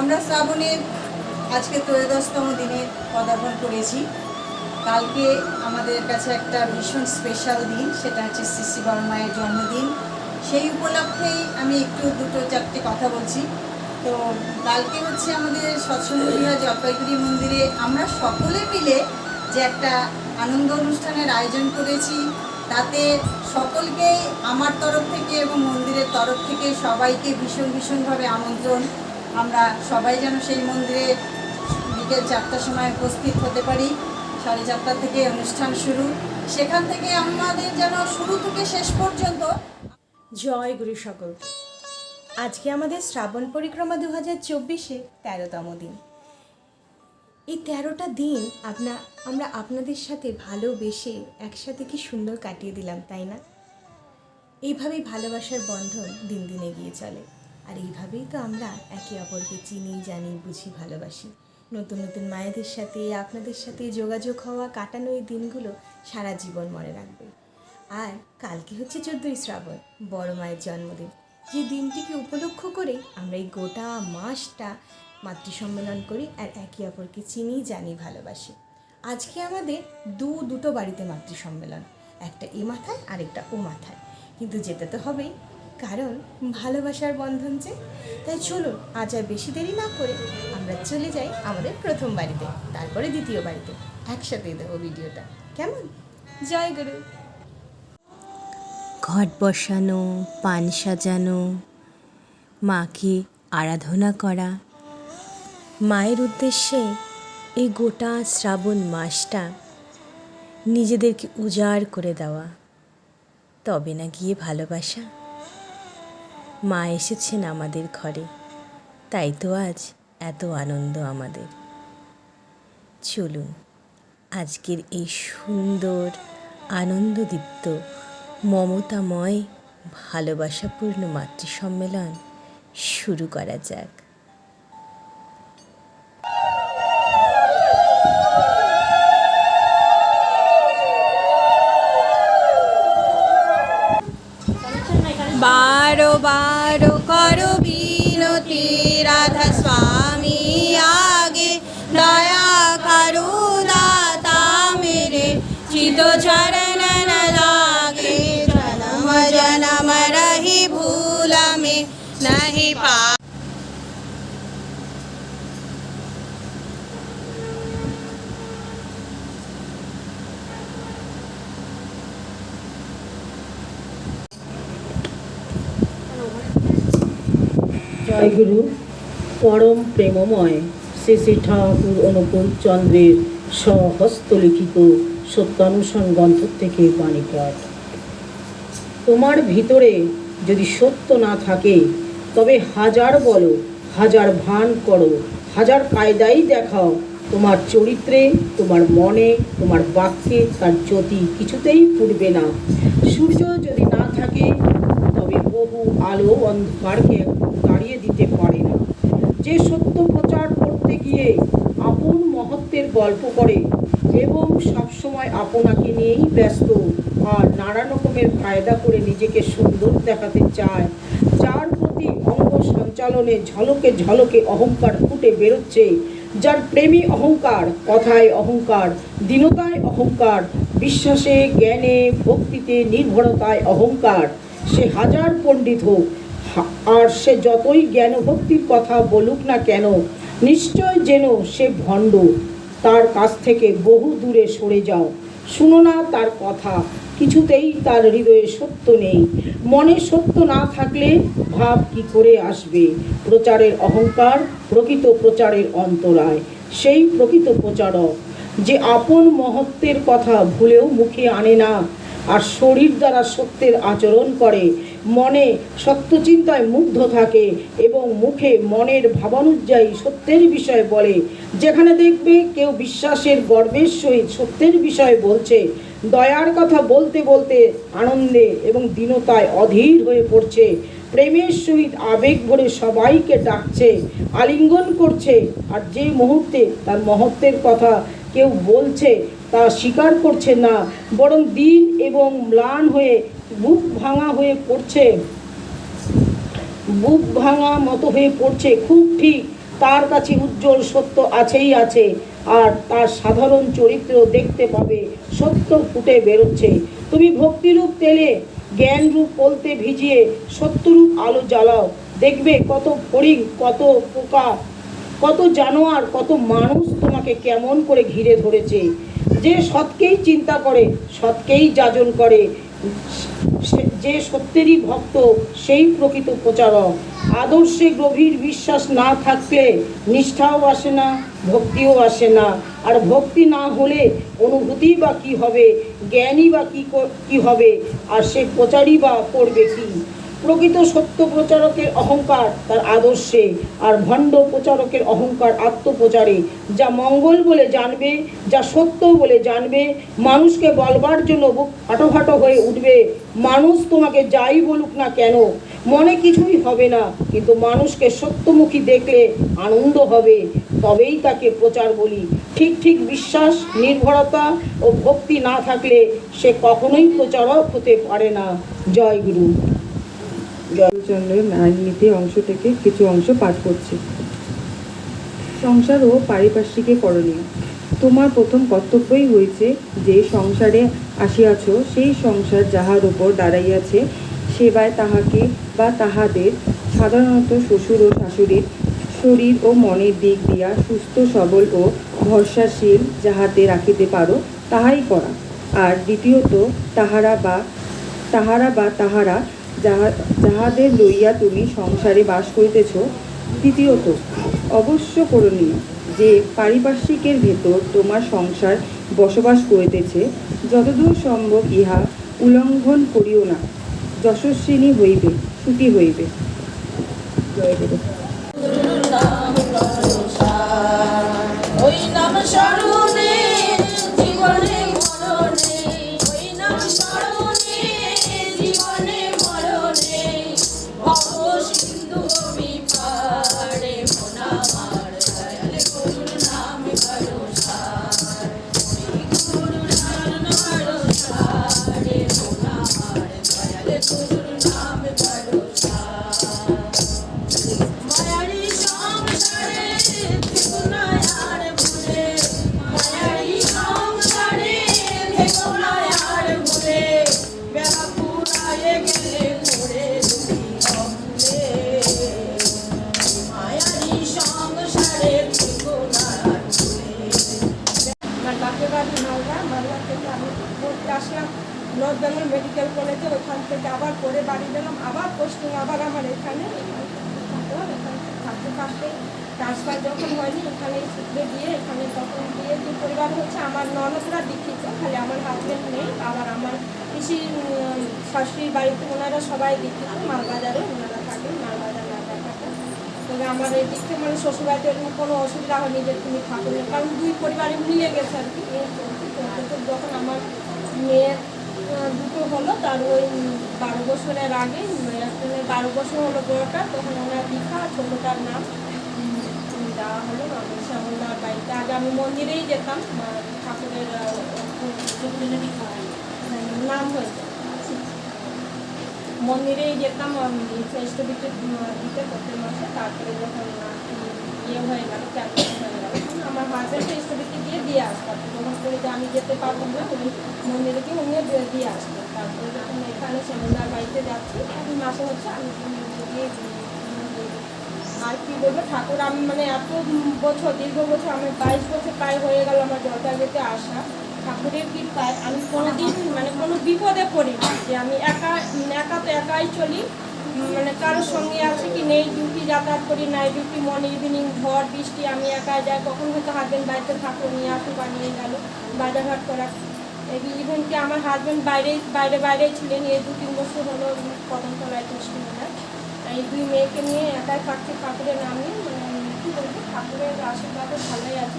আমরা শ্রাবণের আজকে ত্রয়োদশতম দিনে পদার্পণ করেছি। কালকে আমাদের কাছে একটা ভীষণ স্পেশাল দিন, সেটা হচ্ছে শ্রী বর্মায়ের জন্মদিন। সেই উপলক্ষেই আমি একটু দুটো চারটে কথা বলছি। তো কালকে হচ্ছে আমাদের সৎসঙ্গ জলপাইগুড়ি মন্দিরে আমরা সকলে মিলে যে একটা আনন্দ অনুষ্ঠানের আয়োজন করেছি, তাতে সকলকেই আমার তরফ থেকে এবং মন্দিরের তরফ থেকে সবাইকে ভীষণ ভীষণভাবে আমন্ত্রণ। আমরা সবাই যেন সেই মন্দিরে বিকেল চারটার সময় উপস্থিত হতে পারি। সাড়ে চারটা থেকে অনুষ্ঠান শুরু। সেখান থেকে আমাদের যেন শুরু থেকে শেষ পর্যন্ত জয় গুরু সকল। আজকে আমাদের শ্রাবণ পরিক্রমা দু হাজার চব্বিশে তেরোতম দিন। এই তেরোটা দিন আপনা আমরা আপনাদের সাথে ভালোবেসে একসাথে কি সুন্দর কাটিয়ে দিলাম, তাই না? এইভাবেই ভালোবাসার বন্ধন দিন দিন এগিয়ে চলে। আর এইভাবেই তো আমরা একে অপরকে চিনি, জানি, বুঝি, ভালোবাসি। নতুন নতুন মায়েদের সাথে, আপনাদের সাথে যোগাযোগ হওয়া, কাটানো এই দিনগুলো সারা জীবন মনে রাখবে। আর কালকে হচ্ছে চোদ্দোই শ্রাবণ, বড় মায়ের জন্মদিন। যে দিনটিকে উপলক্ষ করে আমরা এই গোটা মাসটা মাতৃ সম্মেলন করি আর একে অপরকে চিনি, জানি, ভালোবাসি। আজকে আমাদের দু, দুটো বাড়িতে মাতৃ সম্মেলন একটা এ মাথায় আর একটা ও মাথায়। কিন্তু যেতে তো হবেই। কারণ ভালোবাসার বন্ধন যে। তাই চলুন আজ আর বেশি দেরি না করে আমরা চলে যাই আমাদের প্রথম বাড়িতে তারপরে দ্বিতীয় বাড়িতে। একসাথে দেবো ভিডিওটা। কেমন? জয় গুরু। ঘট বসানো পান সাজানো মাকে আরাধনা করা। মায়ের উদ্দেশ্যে এই গোটা শ্রাবণ মাসটা নিজেদেরকে উজাড় করে দেওয়া। তবে না গিয়ে ভালোবাসা? মা এসেছেন আমাদের ঘরে। তাই তো আজ এত আনন্দ আমাদের। চলুন, আজকের এই সুন্দর, আনন্দদীপ্ত, মমতাময়, ভালোবাসাপূর্ণ মাতৃ সম্মেলন শুরু করা যাক। বারো বারো করো বিনতি, রাধা স্বামী, আগে দয়া করো, দাতা মেরে। চিত চরণ লাগে, জনম জনম রহি ভূল নহি পা জয়গুরু পরম প্রেমময় শ্রী শ্রী ঠাকুর অনুকূল চন্দ্রের স্বহস্তলিখিত সত্যানুসরণ গ্রন্থ থেকে বাণীপাঠ তোমার ভিতরে যদি সত্য না থাকে, তবে হাজার বলো, হাজার ভান করো, হাজার কায়দাই দেখাও, তোমার চরিত্রে, তোমার মনে, তোমার বাক্যে তার জ্যোতি কিছুতেই ফুটবে না। সূর্য যদি না থাকে, তবে বহু আলো অন্ধকারকে দিতে পারে না। যে সত্য প্রচার করতে গিয়ে আপন মহত্বের গল্প করে, এবং সবসময় আপনাকে নিয়েই ব্যস্ত আর নানা রকমের কায়দা করে নিজেকে সুন্দর দেখাতে চায়, যার প্রতি অঙ্গ সঞ্চালনে ঝলকে ঝলকে অহংকার ফুটে বেরোচ্ছে, যার প্রেমী অহংকার, কথায় অহংকার, দীনতায় অহংকার, বিশ্বাসে, জ্ঞানে, ভক্তিতে, নির্ভরতায় অহংকার, সে হাজার পণ্ডিত হোক আর সে যতই জ্ঞান ভক্তির কথা বলুক না কেন, নিশ্চয় যেন সে ভণ্ড। তার কাছ থেকে বহু দূরে সরে যাও। শুনো না তার কথা, কিছুতেই তার হৃদয়ে সত্য নেই। মনে সত্য না থাকলে ভাব কি করে আসবে? প্রচারের অহংকার প্রকৃত প্রচারের অন্তরায়। সেই প্রকৃত প্রচারক যে আপন মহত্বের কথা ভুলেও মুখে আনে না আর শরীর দ্বারা সত্যের আচরণ করে। মনে সত্যচিন্তায় মুগ্ধ থাকে এবং মুখে মনের ভাবানুযায়ী সত্যের বিষয় বলে। যেখানে দেখবে কেউ বিশ্বাসের গর্বের সহিত সত্যের বিষয় বলছে। দয়ার কথা বলতে বলতে আনন্দে এবং দীনতায় অধীর হয়ে পড়ছে। প্রেমের সহিত আবেগ ভরে সবাইকে ডাকছে, আলিঙ্গন করছে। আর যে মুহূর্তে তার মহত্বের কথা কেউ বলছে তা স্বীকার করছে না, বরং দিন এবং ম্লান হয়ে বুক ভাঙা হয়ে পড়ছে। বুক ভাঙা মতো হয়ে পড়ছে, খুব ঠিক, তার কাছে উজ্জ্বল সত্য আছেই আছে, আর তার সাধারণ চরিত্র দেখতে পাবে, সত্য ফুটে বেরোচ্ছে। তুমি ভক্তিরূপ তেলে, জ্ঞানরূপ বলতে ভিজিয়ে, সত্যরূপ আলো জ্বালাও। দেখবে কত ফড়িং কত পোকা, কত জানোয়ার, কত মানুষ তোমাকে কেমন করে ঘিরে ধরেছে। যে সৎকেই চিন্তা করে, সৎকেই যাজন করে যে সত্যেরই ভক্ত, সেই প্রকৃত প্রচারক। আদর্শে গভীর বিশ্বাস না থাকলে নিষ্ঠাও আসে না, ভক্তিও আসে না। আর ভক্তি না হলে অনুভূতি বা কী হবে জ্ঞানই বা কী কি হবে, আর সে প্রচারই বা করবে কি? প্রকৃত সত্য প্রচারকের অহংকার তার আদর্শে আর ভণ্ড প্রচারকের অহংকার আত্মপ্রচারে, যা মঙ্গল বলে জানবে, যা সত্য বলে জানবে, মানুষকে বলবার জন্য বুক ফাটো হয়ে উঠবে, মানুষ তোমাকে যাই বলুক না কেন, মনে কিছুই হবে না, কিন্তু মানুষকে সত্যমুখী দেখলে আনন্দ হবে, তবেই তাকে প্রচার বলি। ঠিক ঠিক বিশ্বাস, নির্ভরতা ও ভক্তি না থাকলে সে কখনোই প্রচারক হতে পারে না। জয় গুরু। নীতি অংশ থেকে কিছু অংশ পাঠ করছি। সংসার ও পারিপার্শ্বিকে করণীয়। তোমার প্রথম কর্তব্যই হয়েছে যে সংসারে আসিয়াছ, সেই সংসার যাহার উপর দাঁড়াইয়াছে, সেবায় তাহাকে বা তাহাদের সাধারণত শ্বশুর ও শাশুড়ির শরীর ও মনের দিক দিয়া সুস্থ, সবল ও ভরসাশীল যাহাতে রাখিতে পারো, তাহাই করা। আর দ্বিতীয়ত, তাহারা বা তাহারা বা তাহারা যাহা, যাহাদের লইয়া তুমি সংসারে বাস করিতেছ, তৃতীয়ত, অবশ্য করণীয় যে পারিপার্শ্বিকের ভেতর তোমার সংসার বসবাস করিতেছে, যতদূর সম্ভব ইহা উল্লঙ্ঘন করিও না। যশস্বিনী হইবে, সুখী হইবে। জয় নাম পিসি শাশুড়ির বাড়িতে ওনারা সবাই দীক্ষিত মালবাজারে ওনারা থাকেন, মালবাজার নাগা থাকেন তবে আমার এই দিক থেকে মানে শ্বশুরবাড়িতে এরকম কোনো অসুবিধা হয়নি যে তুমি ঠাকুর কারণ দুই পরিবারে মিলে গেছে আর কি। যখন আমার মেয়ের দুটো হলো, তার ওই বারো বছরের আগে একজনের বারো বছর হলো বড়টা তখন ওনার দীক্ষা ছোটোটার নাম দেওয়া হলো আমি বাড়িতে আগে আমি মন্দিরেই যেতাম ঠাকুরের নাম হয়েছে মন্দিরেই যেতাম ফেস্টিভিটি দিতে প্রত্যেক মাসে, তারপরে যখন ইয়ে হয়ে গেল বছর হয়ে গেল, তখন আমার হাজব্যান্ড ফেস্টিভিটি দিয়ে দিয়ে আসতাম যখন করে যে, আমি যেতে পারব না ওই মন্দিরে গিয়ে উনিও দিয়ে আসতেন তারপরে যখন এখানে সেমিনার বাড়িতে যাচ্ছি আমি মাসে হচ্ছে আমি আর কি বলব, ঠাকুর আমি মানে এত বছর, দীর্ঘ বছর, আমি বাইশ বছর প্রায় হয়ে গেল আমার জলটাগেতে আসা। ঠাকুরের কৃপায় আমি কোনোদিন মানে কোনো বিপদে পড়ি যে আমি একা একা তো একাই চলি। মানে কারোর সঙ্গে আছে কি নেই ডিউটি যাতায়াত করি নাই ডিউটি মর্নিং ইভিনিং ঝড় বৃষ্টি, আমি একাই যাই। কখন হয়তো হাজব্যান্ড বাড়িতে থাকল, নিয়ে আসো বা নিয়ে গেলো, বাজারঘাট করা। ইভেন কি আমার হাজব্যান্ড বাইরে বাইরে বাইরেই ছিলেন, এই দু তিন বছর হলো কদমতলায় কৃষ্ণনগর এই দুই মেয়েকে নিয়ে একাই থাকছে ঠাকুরের নাম মানে কী বলব, ঠাকুরের আশীর্বাদে ভালোই আছে।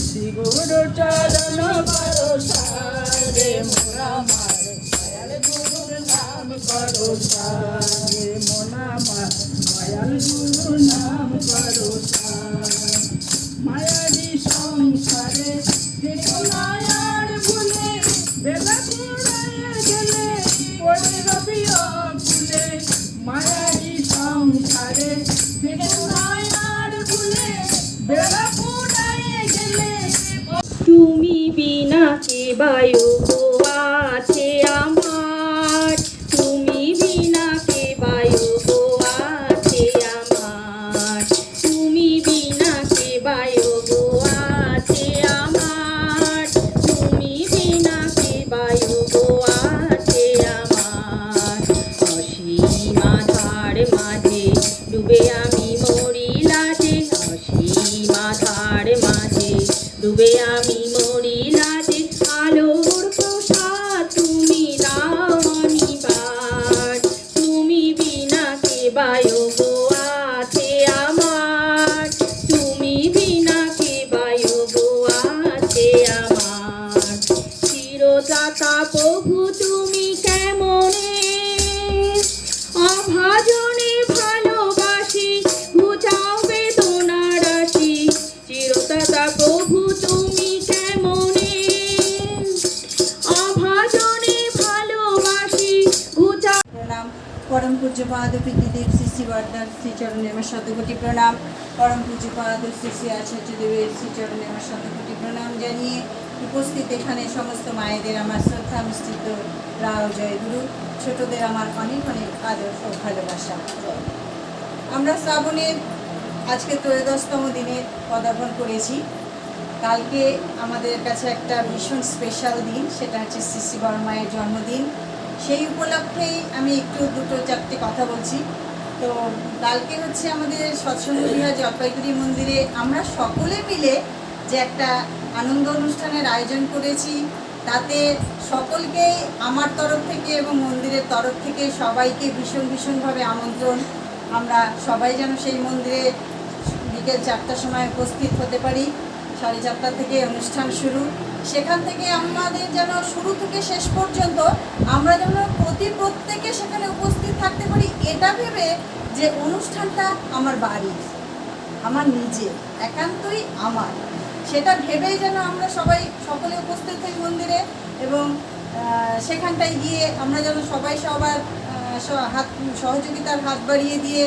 শ্রী গুরু চরণ করো সার রে মোনামার দয়াল গুরুর নাম করো সার রে মোনামার দয়াল গুরুর নাম করো সার Baio. পরম পূজ্য পাদ পৃথিবীর শ্রী শ্রী বর্দার শ্রীচরণের আমার শতকোটি প্রণাম। পরম পূজ্য পাদ শ্রী শ্রী আচার্য দেবের শ্রীচরণের আমার শতকোটি প্রণাম জানিয়ে উপস্থিত এখানে সমস্ত মায়েদের আমার শ্রদ্ধা মিশ্রিত রাও জয় গুরু। ছোটদের আমার অনেক অনেক আদর ও ভালোবাসা। আমরা শ্রাবণের আজকে ত্রয়োদশতম দিনে পদার্পণ করেছি। কালকে আমাদের কাছে একটা ভীষণ স্পেশাল দিন, সেটা হচ্ছে সিসি বর্মায়ের জন্মদিন। সেই উপলক্ষেই আমি একটু দুটো চারটে কথা বলছি। তো কালকে হচ্ছে আমাদের সৎসঙ্গ বিহার জলপাইগুড়ি মন্দিরে আমরা সকলে মিলে যে একটা আনন্দ অনুষ্ঠানের আয়োজন করেছি, তাতে সকলকেই আমার তরফ থেকে এবং মন্দিরের তরফ থেকে সবাইকে ভীষণ ভীষণভাবে আমন্ত্রণ। আমরা সবাই যেন সেই মন্দিরে বিকেল চারটার সময় উপস্থিত হতে পারি। সাড়ে চারটা থেকে অনুষ্ঠান শুরু। সেখান থেকে আমাদের যেন শুরু থেকে শেষ পর্যন্ত আমরা যেন প্রতি প্রত্যেকে সেখানে উপস্থিত থাকতে পারি, এটা ভেবে যে অনুষ্ঠানটা আমার বাড়ি আমার নিজে একান্তই আমার। সেটা ভেবেই যেন আমরা সবাই সকলে উপস্থিত হই মন্দিরে এবং সেখানটায় গিয়ে আমরা যেন সবাই সবার হাত, সহযোগিতার হাত বাড়িয়ে দিয়ে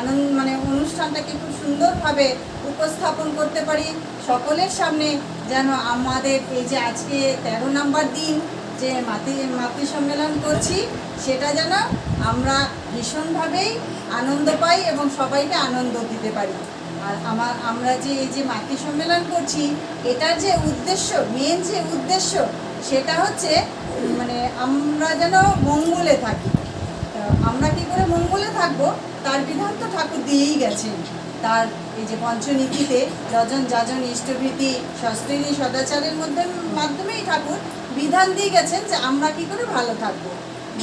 আনন্দ মানে অনুষ্ঠানটাকে খুব সুন্দরভাবে উপস্থাপন করতে পারি, সকলের সামনে যেন আমাদের এই যে আজকে তেরো নাম্বার দিন যে মাতৃ মাতৃ সম্মেলন করছি, সেটা যেন আমরা ভীষণভাবেই আনন্দ পাই এবং সবাইকে আনন্দ দিতে পারি। আর আমার, আমরা যে এই যে মাতৃ সম্মেলন করছি, এটার যে উদ্দেশ্য মেন যে উদ্দেশ্য, সেটা হচ্ছে মানে আমরা যেন মঙ্গলে থাকি। আমরা কি করে মঙ্গলে থাকব? তার বিধান তো ঠাকুর দিয়েই গেছেন। তার এই যে পঞ্চনীতিতে যজন যাজন ইষ্টভীতি সস্ত্রী সদাচারের মধ্যে মাধ্যমেই ঠাকুর বিধান দিয়ে গেছেন যে আমরা কি করে ভালো থাকব।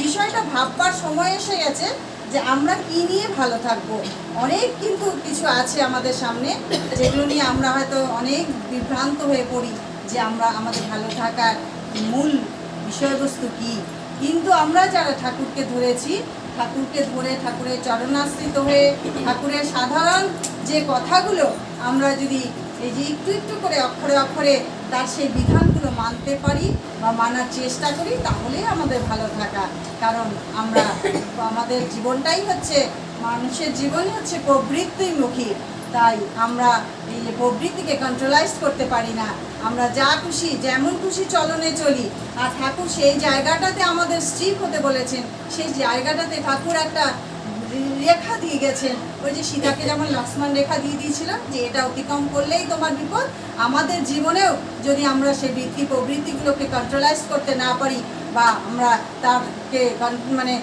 বিষয়টা ভাববার সময় এসে গেছে যে আমরা কি নিয়ে ভালো থাকব। অনেক কিন্তু কিছু আছে আমাদের সামনে যেগুলো নিয়ে আমরা হয়তো অনেক বিভ্রান্ত হয়ে পড়ি যে আমরা আমাদের ভালো থাকার মূল বিষয়বস্তু কি। কিন্তু আমরা যারা ঠাকুরকে ধরেছি ঠাকুরকে ধরে ঠাকুরের চরণাশ্রিত হয়ে ঠাকুরের সাধারণ যে কথাগুলো আমরা যদি এই যে একটু একটু করে অক্ষরে অক্ষরে তার সেই বিধানগুলো মানতে পারি বা মানার চেষ্টা করি, তাহলেই আমাদের ভালো থাকা। কারণ আমরা আমাদের জীবনটাই হচ্ছে, মানুষের জীবনই হচ্ছে প্রবৃত্তিমুখী। তাই আমরা এই প্রবৃত্তিকে কন্ট্রোলাইজ করতে পারি না। আমরা যা খুশি, যেমন খুশি চলনে চলি। আর ঠাকুর সেই জায়গাটাতে আমাদের স্ট্রিক হতে বলেছেন। সেই জায়গাটাতে ঠাকুর একটা রেখা দিয়ে গেছেন। ওই যে সীতাকে যেমন লক্ষ্মণ রেখা দিয়ে দিয়েছিলাম যে এটা অতিক্রম করলেই তোমার বিপদ। আমাদের জীবনেও যদি আমরা সেই বৃত্তি প্রবৃত্তিগুলোকে কন্ট্রোলাইজ করতে না পারি, বা আমরা তাকে মানে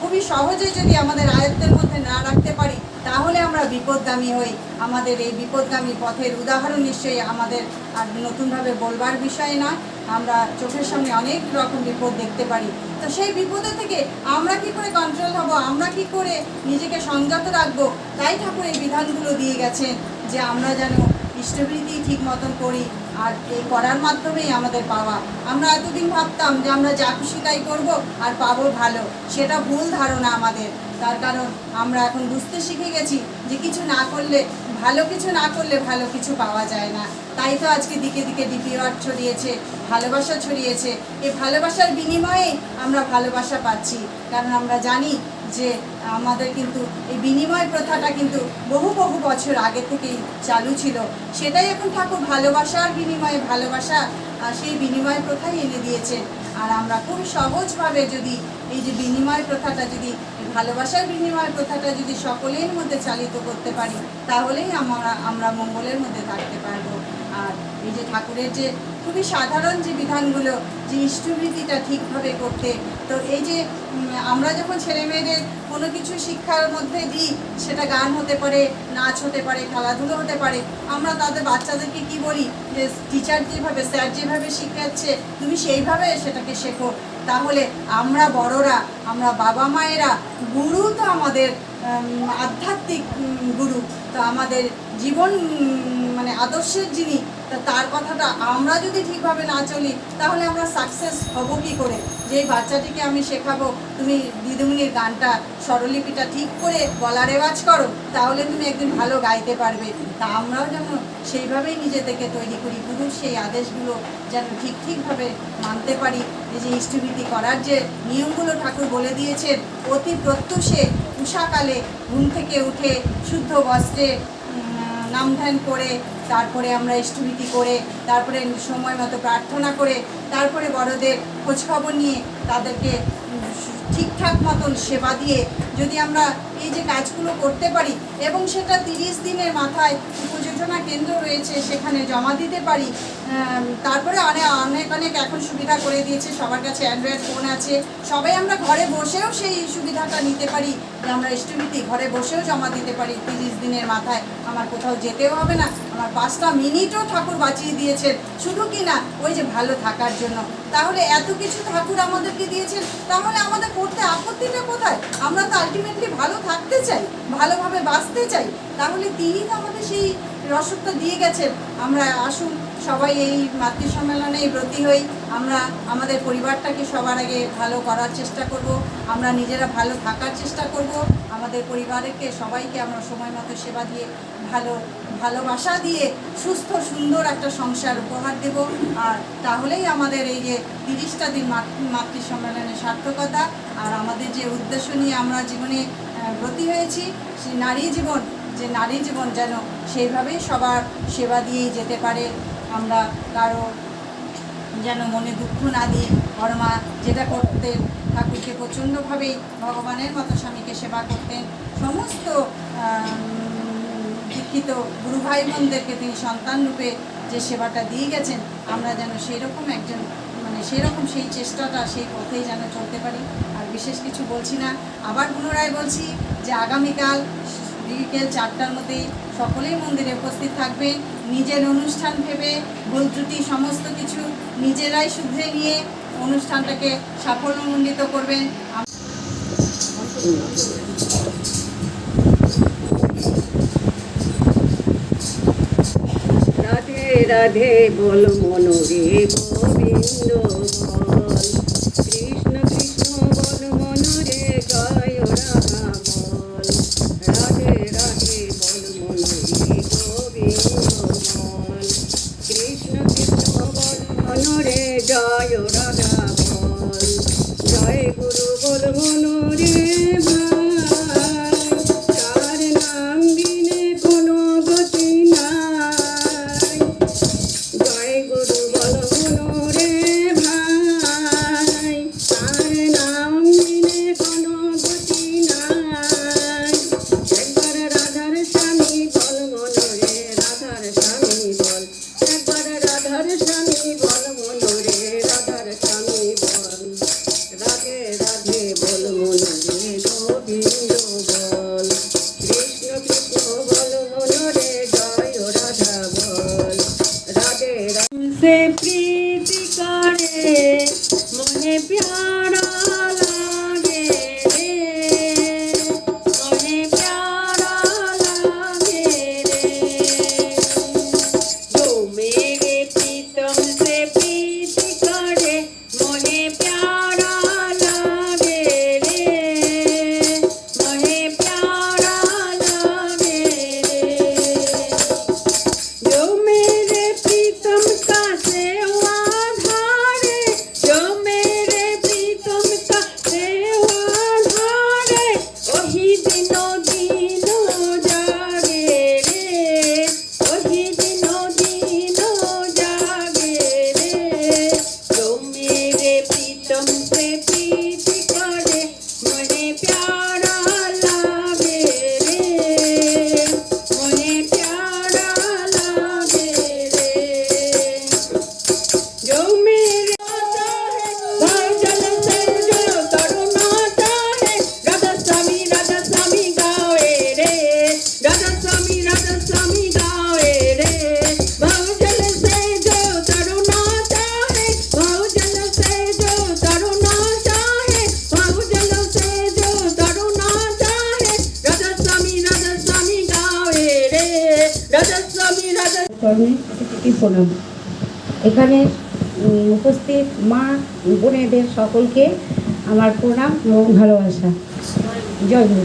খুবই সহজে যদি আমাদের আয়ত্তের মধ্যে না রাখতে পারি, তাহলে আমরা বিপদগামী হই। আমাদের এই বিপদগামী পথের উদাহরণ নিশ্চয়ই আমাদের আর নতুনভাবে বলবার বিষয় না আমরা চোখের সামনে অনেক রকম বিপদ দেখতে পারি। তো সেই বিপদে থেকে আমরা কি করে কন্ট্রোল হব? আমরা কি করে নিজেকে সংযত রাখব? তাই ঠাকুর এই বিধানগুলো দিয়ে গেছেন যে আমরা যেন ইষ্টবৃত্তি ঠিক মতন করি আর এই করার মাধ্যমেই আমাদের পাওয়া। আমরা এতদিন ভাবতাম যে আমরা যা খুশি তাই করব আর পাবো ভালো। সেটা ভুল ধারণা আমাদের। তার কারণ আমরা এখন বুঝতে শিখে গেছি যে কিছু না করলে, ভালো কিছু না করলে ভালো কিছু পাওয়া যায় না। তাই তো আজকে দিকে দিকে ডিপি ওয়ার্ড ছড়িয়েছে, ভালোবাসা ছড়িয়েছে। এই ভালোবাসার বিনিময়ে আমরা ভালোবাসা পাচ্ছি। কারণ আমরা জানি যে আমাদের কিন্তু এই বিনিময় প্রথাটা কিন্তু বহু বহু বছর আগে থেকেই চালু ছিল। সেটাই এখন ঠাকুর ভালোবাসার বিনিময়ে ভালোবাসা সেই বিনিময় প্রথাই এনে দিয়েছে। আর আমরা খুব সহজভাবে যদি এই যে বিনিময় প্রথাটা যদি, ভালোবাসার বিনিময় প্রথাটা যদি সকলের মধ্যে চালিত করতে পারি, তাহলেই আমরা আমরা মঙ্গলের মধ্যে থাকতে পারব। আর এই যে ঠাকুরের যে খুবই সাধারণ যে বিধানগুলো, যে ইষ্টভীতিটা ঠিকভাবে করতে তো এই যে আমরা যখন ছেলে মেয়েদের কোনো কিছু শিক্ষার মধ্যে দিই, সেটা গান হতে পারে, নাচ হতে পারে, খেলাধুলো হতে পারে, আমরা তাদের বাচ্চাদেরকে কি বলি? যে টিচার যেভাবে স্যার যেভাবে শিখাচ্ছে, তুমি সেইভাবে সেটাকে শেখো। তাহলে আমরা বড়রা, আমরা বাবা মায়েরা, গুরু তো আমাদের আধ্যাত্মিক গুরু। তো আমাদের জীবন মানে আদর্শের যিনি তার কথাটা আমরা যদি ঠিকভাবে না চলি, তাহলে আমরা সাকসেস হব কি করে? যে বাচ্চাটিকে আমি শেখাবো, তুমি দিদিমণির গানটা, স্বরলিপিটা ঠিক করে গলা রেওয়াজ করো, তাহলে তুমি একদিন ভালো গাইতে পারবে। তা আমরাও যেন সেইভাবেই নিজেদেরকে তৈরি করি। গুরুর সেই আদেশগুলো যেন ঠিক ঠিকভাবে মানতে পারি। এই যে ইষ্টভীতি করার যে নিয়মগুলো ঠাকুর বলে দিয়েছেন, অতি প্রত্যুষে উষাকালে ঘুম থেকে উঠে, শুদ্ধ বস্ত্রে নাম ধ্যান করে, তারপরে আমরা ইষ্টভীতি করে, তারপরে সময় মতো প্রার্থনা করে, তারপরে বড়দের খোঁজখবর নিয়ে তাদেরকে ঠিকঠাক মতন সেবা দিয়ে যদি আমরা এই যে কাজগুলো করতে পারি এবং সেটা তিরিশ দিনের মাথায় উপযোজনা কেন্দ্র রয়েছে, সেখানে জমা দিতে পারি। তারপরে অনেক অনেক অনেক এখন সুবিধা করে দিয়েছে, সবার কাছে অ্যান্ড্রয়েড ফোন আছে। সবাই আমরা ঘরে বসেও সেই সুবিধাটা নিতে পারি। আমরা ইষ্টভীতি ঘরে বসেও জমা দিতে পারি। তিরিশ দিনের মাথায় আমার কোথাও যেতেও হবে না। আমার পাঁচটা মিনিটও ঠাকুর বাঁচিয়ে দিয়েছেন। শুধু কি না, ওই যে ভালো থাকার জন্য। তাহলে এত কিছু ঠাকুর আমাদেরকে দিয়েছেন, তাহলে আমাদের করতে আপত্তিটা কোথায়? আমরা তো আলটিমেটলি ভালো থাকতে চাই, ভালোভাবে বাঁচতে চাই। তাহলে তিনি তো আমাদের সেই রসদটা দিয়ে গেছেন আমরা আসুন, সবাই এই মাতৃ সম্মেলনে ব্রতী হই। আমরা, আমাদের পরিবারটাকে সবার আগে ভালো করার চেষ্টা করব। আমরা নিজেরা ভালো থাকার চেষ্টা করব। আমাদের পরিবারকে, সবাইকে আমরা সময় মতো সেবা দিয়ে, ভালো, ভালোবাসা দিয়ে, সুস্থ, সুন্দর একটা সংসার উপহার দেব। আর তাহলেই আমাদের এই যে তিরিশটা দিন মাতৃ সম্মেলনের সার্থকতা, আর আমাদের যে উদ্দেশ্য নিয়ে আমরা জীবনে ব্রতী হয়েছি, সেই নারী জীবন যে নারী জীবন যেন সেইভাবেই সবার সেবা দিয়েই যেতে পারে। আমরা কারও যেন মনে দুঃখ না দিয়ে বড়মা যেটা করতেন, ঠাকুরকে প্রচণ্ডভাবেই ভগবানের মতো স্বামীকে সেবা করতেন। সমস্ত দীক্ষিত গুরু ভাই বোনদেরকে তিনি সন্তানরূপে যে সেবাটা দিয়ে গেছেন, আমরা যেন সেই রকম একজন মানে সেই রকম সেই চেষ্টাটা, সেই পথেই যেন চলতে পারি। আর বিশেষ কিছু বলছি না। আবার পুনরায় বলছি যে আগামীকাল বিকেল চারটার মধ্যেই সকলেই মন্দিরে উপস্থিত থাকবে। নিজের অনুষ্ঠান ভেবে ভুল ত্রুটি সমস্ত কিছু নিজেরাই শুধরে নিয়ে অনুষ্ঠানটাকে সাফল্যমণ্ডিত করবেন। রাধে রাধে বল মনোরে গোবিন্দ। সকলকে আমার প্রণাম এবং ভালোবাসা। জয় গুরু।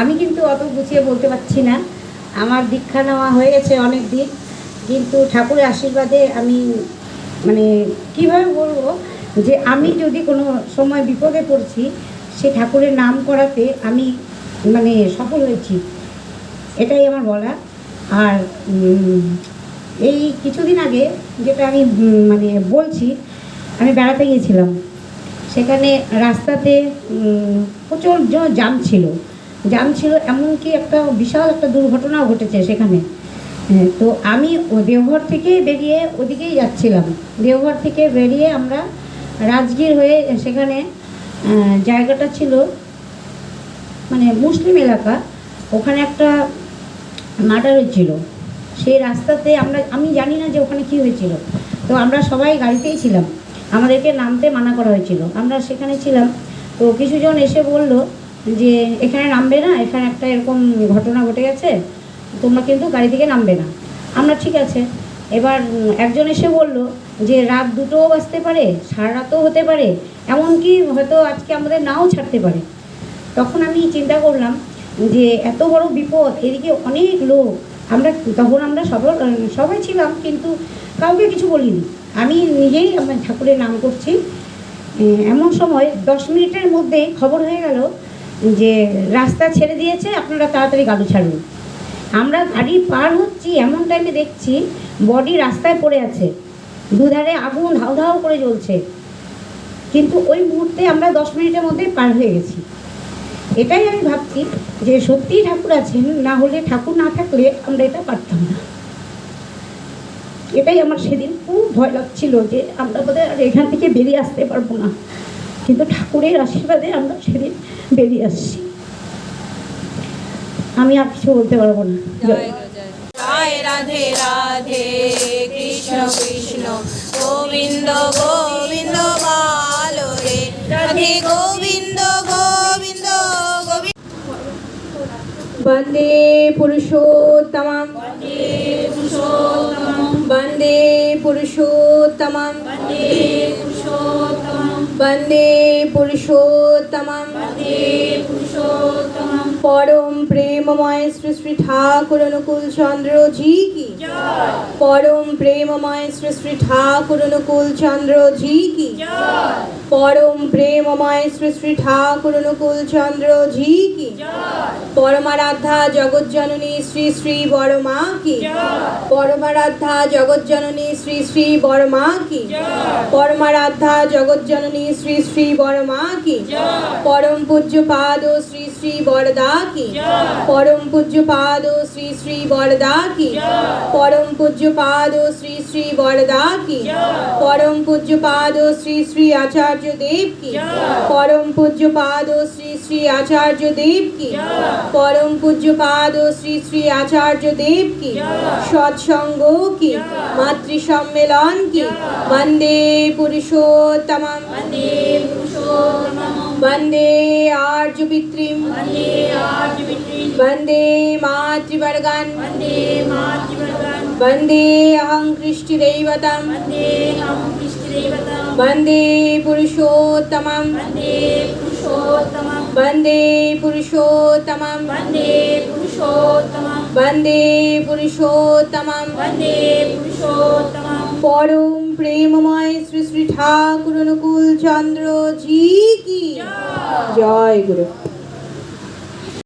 আমি কিন্তু অত গুছিয়ে বলতে পারছি না। আমার দীক্ষা নেওয়া হয়ে গেছে অনেক দিন। কিন্তু ঠাকুরের আশীর্বাদে আমি মানে কীভাবে বলব যে আমি যদি কোনো সময় বিপদে পড়ছি, সে ঠাকুরের নাম করাতে আমি মানে সফল হয়েছি। এটাই আমার বলা। আর এই কিছুদিন আগে যেটা আমি মানে বলছি আমি বেড়াতে গিয়েছিলাম। সেখানে রাস্তাতে প্রচুর জাম ছিল। জাম ছিল এমনকি একটা বিশাল একটা দুর্ঘটনাও ঘটেছে সেখানে। হ্যাঁ, তো আমি দেওঘর থেকে বেরিয়ে ওদিকেই যাচ্ছিলাম। দেওঘর থেকে বেরিয়ে আমরা রাজগীর হয়ে সেখানে জায়গাটা ছিল মানে মুসলিম এলাকা। ওখানে একটা মার্ডার হয়েছিল। সেই রাস্তাতে আমরা আমি জানি না যে ওখানে কি হয়েছিল। তো আমরা সবাই গাড়িতেই ছিলাম। আমাদেরকে নামতে মানা করা হয়েছিল। আমরা সেখানে ছিলাম। তো কিছুজন এসে বলল যে, এখানে নামবে না, এখানে একটা এরকম ঘটনা ঘটে গেছে, তোমরা কিন্তু গাড়ি থেকে নামবে না। আমরা ঠিক আছে। এবার একজন এসে বলল যে, রাত দুটোও বাজতে পারে, সারা রাতও হতে পারে, এমনকি হয়তো আজকে আমাদের নাও ছাড়তে পারে। তখন আমি চিন্তা করলাম যে, এত বড় বিপদ, এদিকে অনেক লোক। আমরা, তখন আমরা সবাই সবাই ছিলাম, কিন্তু কাউকে কিছু বলিনি। আমি নিজেই আমার ঠাকুরের নাম করছি। এমন সময় দশ মিনিটের মধ্যে খবর হয়ে গেল যে রাস্তা ছেড়ে দিয়েছে, আপনারা তাড়াতাড়ি গাড়ি ছাড়ুন। আমরা গাড়ি পার হচ্ছি, এমন টাইমে দেখছি বডি রাস্তায় পড়ে আছে। দুধারে আগুন ধাউ ধাউ করে জ্বলছে। কিন্তু ওই মুহূর্তে আমরা দশ মিনিটের মধ্যে পার হয়ে গেছি। এটাই আমি ভাবছি যে সত্যিই ঠাকুর আছেন, না হলে ঠাকুর না থাকলে আমরা এটা পারতাম না। এটাই আমার সেদিন খুব ভয় লাগছিল যে আমরা বোধহয় আর এখান থেকে বেরিয়ে আসতে পারব না। কিন্তু ঠাকুরের আশীর্বাদে আমরা সেদিন বেরিয়ে আসছি। আমি আর কিছু বলতে পারব না। গোবিন্দ গোবিন্দ গোবিন্দ গোবিন্দ। বন্দে পুরুষোত্তমম। বন্দে পুরুষোত্তমম। বন্দে পুরুষোত্তমম। পরম প্রেমময় শ্রী শ্রী ঠাকুর অনুকূল চন্দ্র জি কি? পরম প্রেমময় শ্রী শ্রী ঠাকুর অনুকূল চন্দ্র জি কি? পরম প্রেমময় শ্রী শ্রী ঠাকুর অনুকূল চন্দ্র জি কি? পরমারাধ্যা জগজ্জননী শ্রী শ্রী বড়মা কি? পরমারাধ্যা জগজ্জননী শ্রী শ্রী বড়মা কি? পরমারাধ্যা জগজ্জননী শ্রী শ্রী বড়মা কি? পরম পূজ্য পাদ শ্রী শ্রী বরদা কি? পরম পূজ্য পাদ শ্রী শ্রী বরদা কি? পরম পূজ্য পাদ শ্রী শ্রী বরদা কি? পরম পূজ্য পাদ শ্রী শ্রী আচার্য দেব কি পরম পূজ্য পাদ শ্রী শ্রী আচার্য দেব কি পরম পূজ্য পাদ শ্রী শ্রী আচার্য দেব কি সৎসঙ্গ কি মাতৃ সম্মেলন কি বন্দে পুরুষোত্তমম বন্দে বন্দে আর্য পিতৃম বন্দে আর্য পিতৃম বন্দে মাতৃবর্গান বন্দে পুরুষোত্তমম বন্দে পুরুষোত্তমম বন্দে পুরুষোত্তমম বন্দে পুরুষোত্তমম বন্দে পুরুষোত্তমম পরম প্রেমময় শ্রী শ্রী ঠাকুর অনুকূল চন্দ্র জি কি জয় গুরু